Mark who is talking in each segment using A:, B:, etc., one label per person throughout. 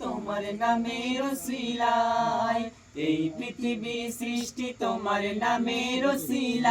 A: তোমার নামের শিলায়। এই পৃথিবীর সৃষ্টি তোমার নামের শিলায়।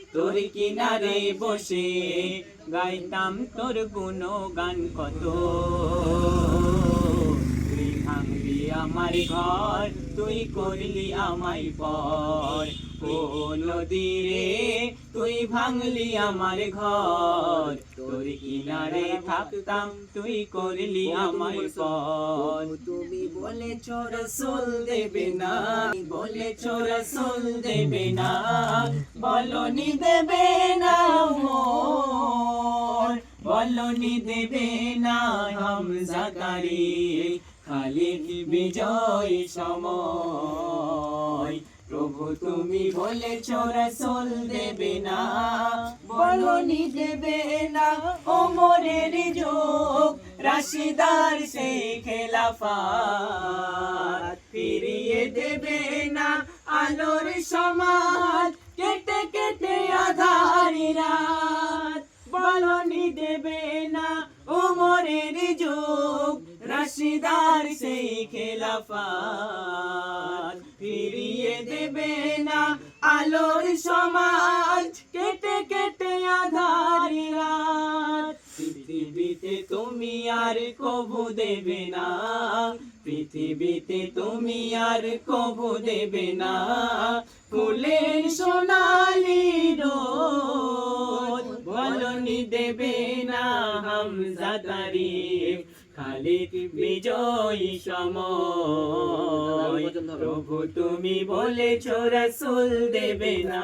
A: তোর কিনারে বসে গাইতাম তোর গান কত। তুই ভাঙলি আমার ঘর, তুই করলি আমাই পর। ও নদী রে, তুই ভাঙলি আমার ঘর কিনারে থাকতাম, তুই করলি আমায় পর তুমি বলেছ রসুল দেবে না বলে বলেছ রসুল দেবে না, বলনি দেবে না মোর, বলনি দেবে না হামজা তারিখ খালিদ বিজয় সময়। প্রভু, তুমি বলে বলেছ রসুল দেবে না, বলনি দেবে না ওমরের যোগ, রাশিদার সেই খেলাফাত। ফিরিয়ে দেবে না আলোর সমাজ, কেটে কেটে আধারি বলনি দেবে না ওমরের যোগ, রাশিদার সেই খেলাফাত। ফিরিয়ে দেবে না আলোর সমাজ দেবে না। পৃথিবীতে তুমি আর কবু দেবে না। ফুলের সোনালি রোদ বলনি দেবে না হামজা তারিফ, খালিদ বিজয়ী সময়। প্রভু তুমি বলেছ, রসুল দেবে না।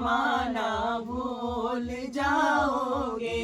A: जमाना भूल जाओगे।